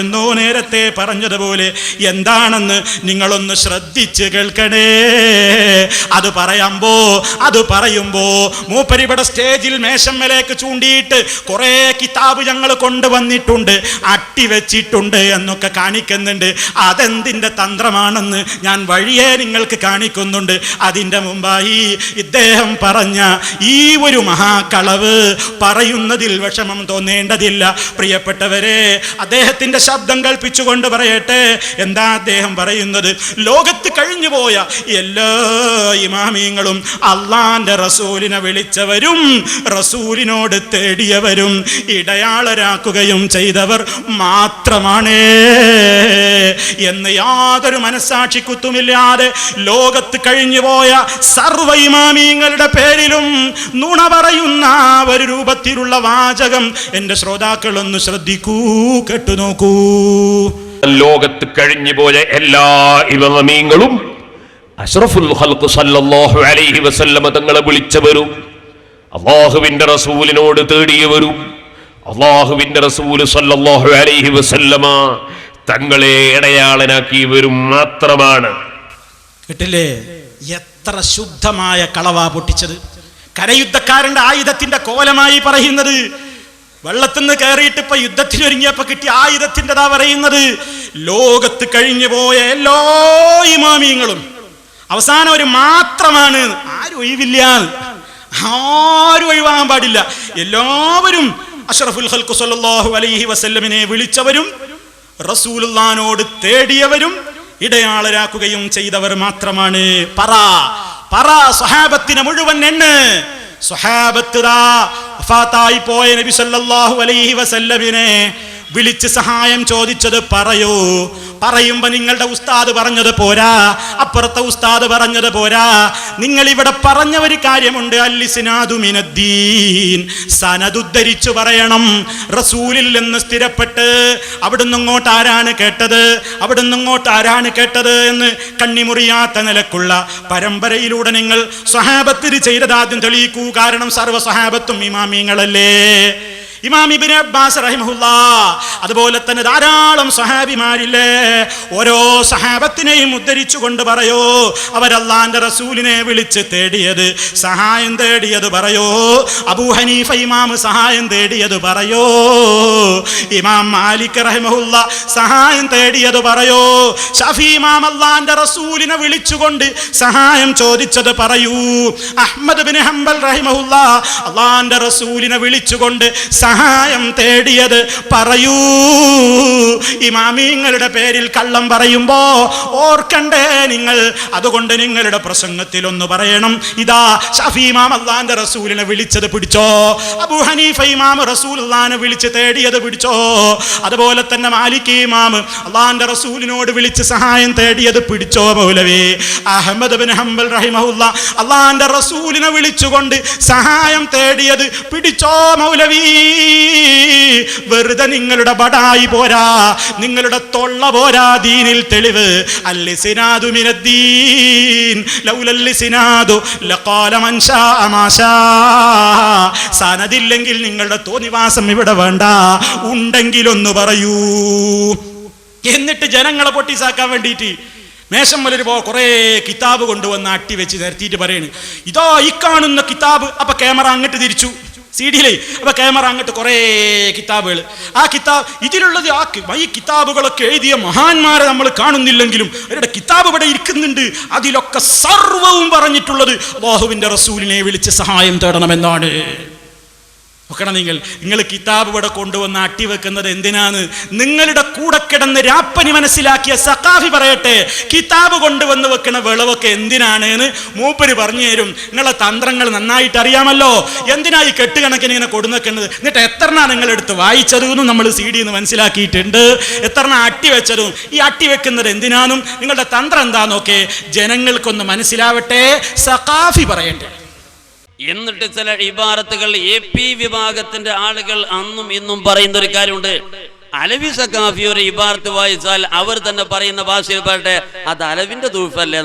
എന്നോ നേരത്തെ പറഞ്ഞതുപോലെ എന്താണെന്ന് നിങ്ങളൊന്ന് ശ്രദ്ധിച്ച് കേൾക്കണേ. അത് പറയാമ്പോ അത് പറയുമ്പോ മൂപ്പരിവിടെ സ്റ്റേജിൽ മേശമ്മലേക്ക് ചൂണ്ടിയിട്ട് കുറേ കിതാബ് ഞങ്ങൾ കൊണ്ടുവന്നിട്ടുണ്ട് അട്ടിവെച്ചിട്ടുണ്ട് എന്നൊക്കെ കാണിക്കുന്നുണ്ട്. അതെന്തിന്റെ തന്ത്രമാണെന്ന് ഞാൻ വഴിയെ നിങ്ങൾക്ക് കാണിക്കുന്നുണ്ട്. അതിന്റെ മുമ്പായി ഇദ്ദേഹം പറഞ്ഞ ഈ ഒരു മഹാകളവ് പറയുന്നതിൽ വിഷമം തോന്നേണ്ടതില്ല. പ്രിയപ്പെട്ടവരെ അദ്ദേഹത്തിന്റെ ശബ്ദം കൽപ്പിച്ചുകൊണ്ട് പറയട്ടെ. എന്താ അദ്ദേഹം പറയുന്നത്? ലോകത്ത് കഴിഞ്ഞുപോയ എല്ലാ ഇമാമിയങ്ങളും അള്ളാന്റെ റസൂലിനെ വിളിച്ചവരും റസൂലിനോട് തേടിയവരും ഇടയാളരാക്കുകയും ചെയ്തവർ മാത്രമാണ് എന്ന് യാതൊരു മനസ്സാക്ഷിക്കുത്തുമില്ലാതെ ലോകത്ത് കഴിഞ്ഞുപോയ സർവ ഇമാമിയങ്ങളുടെ പേരിലും നുണ പറയുന്ന ഒരു രൂപത്തിലുള്ള വാചകം എന്റെ ശ്രോതാക്കളൊന്ന് ശ്രദ്ധിക്കൂ കേട്ടുനോക്കൂ. ലോകത്ത് കഴിഞ്ഞു പോയ എല്ലാ ഇവമീങ്ങളും അഷ്റഫുൽ ഹൽക്ക് സല്ലല്ലാഹു അലൈഹി വസല്ലമ തങ്ങളെ വിളിച്ചവരും അള്ളാഹുവിന്റെ റസൂലിനോട് തേടിയവരും അള്ളാഹുവിന്റെ റസൂൽ സല്ലല്ലാഹു അലൈഹി വസല്ലമ തങ്ങളെ ഇടയാളനാക്കിയവരും മാത്രമാണ്. കേട്ടില്ലേ? എത്ര ശുദ്ധമായ കളവാ പൊട്ടിച്ചത്. കരയുദ്ധക്കാരന്റെ ആയുധത്തിന്റെ കോലമായി പറയുന്നത് വെള്ളത്തിന്ന് കയറിയിട്ട് ഇപ്പൊ യുദ്ധത്തിനൊരുങ്ങിയപ്പോ കിട്ടിയ ആയുധത്തിന്റെതാ പറയുന്നത്. ലോകത്ത് കഴിഞ്ഞു പോയ എല്ലാ ഇമാമിയങ്ങളും അവസാനം ഒരു മാത്രമാണ്. ആരും ഒഴിവില്ല. ആരും ഒഴിവാകാൻ പാടില്ല. എല്ലാവരും അഷറഫുൽ ഹൽക്കു സല്ലല്ലാഹു അലൈഹി വസല്ലമിനെ വിളിച്ചവരും റസൂലുള്ളാനോട് തേടിയവരും ഇടയാളരാക്കുകയും ചെയ്തവർ മാത്രമാണ്. പറ. പറ സ്വഹാബത്തിനെ മുഴുവൻ എണ്ണ്. സ്വഹാബത്ത് വഫാത്തായി പോയ നബി സല്ലല്ലാഹു അലൈഹി വസല്ലമിനെ വിളിച്ച് സഹായം ചോദിച്ചത് പറയൂ. പറയുമ്പോ നിങ്ങളുടെ ഉസ്താദ് പറഞ്ഞത് പോരാ. അപ്പുറത്തെ ഉസ്താദ് പറഞ്ഞത് പോരാ. നിങ്ങൾ ഇവിടെ പറഞ്ഞ ഒരു കാര്യമുണ്ട്. അല്ലിസിനാദു മിനദ്ദീൻ. സനതുദ്ധരിച്ചു പറയണം. റസൂലിൽ നിന്ന് സ്ഥിരപ്പെട്ട് അവിടുന്ന് ഇങ്ങോട്ട് ആരാണ് കേട്ടത്? അവിടുന്ന് ഇങ്ങോട്ട് ആരാണ് കേട്ടത് എന്ന് കണ്ണിമുറിയാത്ത നിലക്കുള്ള പരമ്പരയിലൂടെ നിങ്ങൾ സ്വഹാബത്തിന് ചെയ്തതാദ്യം തെളിയിക്കൂ. കാരണം സർവ സ്വഹാബത്തും ഇമാമിങ്ങളല്ലേ. ഇമാം ഇബിൻ അബ്ബാസ് റഹിമഹുല്ല. അതുപോലെ തന്നെ ധാരാളം സഹാബിമാരില്ലേ ഓരോ സഹാബത്തിനെയും ഉദ്ധരിച്ചു കൊണ്ട് പറയോ അവരല്ലാന്റെ റസൂലിനെ വിളിച്ച് തേടിയത് സഹായം തേടിയത് പറയോ അബൂ ഹനീഫ ഇമാം സഹായം തേടിയത് പറയോ ഇമാം മാലിക് റഹ്മുള്ള സഹായം തേടിയത് പറയോ? ഷഫി ഇമാം അല്ലാന്റെ റസൂലിനെ വിളിച്ചുകൊണ്ട് സഹായം ചോദിച്ചത് പറയൂ. അഹ്മദ് ബിൻ ഹംബൽ റഹിമഹുല്ല അള്ളാന്റെ റസൂലിനെ വിളിച്ചുകൊണ്ട് സഹായം തേടിയത് പറയൂ. ഇമാമിങ്ങളുടെ പേരിൽ കള്ളം പറയുമ്പോ ഓർക്കണ്ടേ നിങ്ങൾ? അതുകൊണ്ട് നിങ്ങളുടെ പ്രസംഗത്തിൽ ഒന്ന് പറയണം. ഇതാ ഷഫി ഇമാം അള്ളാന്റെ റസൂലിനെ വിളിച്ചത് പിടിച്ചോ? അബു ഹനീഫ ഇമാം റസൂലുള്ളാനെ വിളിച്ച് തേടിയത് പിടിച്ചോ? അതുപോലെ തന്നെ മാലിക് ഇമാം അള്ളാന്റെ റസൂലിനോട് വിളിച്ച് സഹായം തേടിയത് പിടിച്ചോ മൗലവേ. അഹമ്മദ് ബിൻ ഹംബൽ റഹിമഹുല്ല അള്ളാന്റെ റസൂലിനെ വിളിച്ചുകൊണ്ട് സഹായം തേടിയത് പിടിച്ചോ മൗലവി. വെറുതെ നിങ്ങളുടെ ബടായി പോരാ നിങ്ങളുടെ തൊള്ള പോരാ ദീനിൽ തെളിവ്. അല്ലിസിനാദു മിനദ്ദീൻ ലഖാല സനദില്ലെങ്കിൽ നിങ്ങളുടെ തോന്നിവാസം ഇവിടെ വേണ്ട. ഉണ്ടെങ്കിലൊന്ന് പറയൂ. എന്നിട്ട് ജനങ്ങളെ പൊട്ടിസാക്കാൻ വേണ്ടിയിട്ട് മേശം വലിയ പോ കുറേ കിതാബ് കൊണ്ടുവന്ന് അട്ടി വെച്ച് നിരത്തിയിട്ട് പറയണ്. ഇതോ ഈ കാണുന്ന കിതാബ്. അപ്പൊ ക്യാമറ അങ്ങോട്ട് തിരിച്ചു. സി ഡിയിലേ അപ്പൊ ക്യാമറ അങ്ങോട്ട് കുറേ കിതാബുകൾ. ആ കിതാബ് ഇതിലുള്ളത് ആ ഈ കിതാബുകളൊക്കെ എഴുതിയ മഹാന്മാരെ നമ്മൾ കാണുന്നില്ലെങ്കിലും അവരുടെ കിതാബ് ഇവിടെ ഇരിക്കുന്നുണ്ട്. അതിലൊക്കെ സർവവും പറഞ്ഞിട്ടുള്ളത് അള്ളാഹുവിന്റെ റസൂലിനെ വിളിച്ച് സഹായം തേടണമെന്നാണ്. നോക്കണം നിങ്ങൾ. നിങ്ങൾ കിതാബ് ഇവിടെ കൊണ്ടുവന്ന് അട്ടിവെക്കുന്നത് എന്തിനാണ്? നിങ്ങളുടെ കൂടെ കിടന്ന് രാപ്പനി മനസ്സിലാക്കിയ സഖാഫി പറയട്ടെ കിതാബ് കൊണ്ടുവന്ന് വെക്കുന്ന വിളവൊക്കെ എന്തിനാണ് എന്ന് മൂപ്പര് പറഞ്ഞു തരും. നിങ്ങളെ തന്ത്രങ്ങൾ നന്നായിട്ട് അറിയാമല്ലോ. എന്തിനാ ഈ കെട്ടുകണക്കിന് ഇങ്ങനെ കൊടുന്നേക്കുന്നത് എന്നിട്ട് എത്രണ്ണ നിങ്ങൾ എടുത്ത് വായിച്ചതെന്നും നമ്മൾ സി ഡി എന്ന് മനസ്സിലാക്കിയിട്ടുണ്ട്. എത്രണ്ണ അട്ടി വെച്ചതും? ഈ അട്ടി വെക്കുന്നത് എന്തിനാന്നും നിങ്ങളുടെ തന്ത്രം എന്താന്നൊക്കെ ജനങ്ങൾക്കൊന്ന് മനസ്സിലാവട്ടെ സഖാഫി പറയട്ടെ എന്നിട്ട് ചില ഇബാറത്തുകൾ എ പി വിഭാഗത്തിന്റെ ആളുകൾ അന്നും ഇന്നും പറയുന്ന ഒരു കാര്യമുണ്ട്. അലവി സക്കാഫി ഒരു ഇബാറത്ത് വായിച്ചാൽ അവർ തന്നെ പറയുന്ന ഭാഷയിൽ പറയട്ടെ അത് അലവിന്റെ തൂഫല്ലേ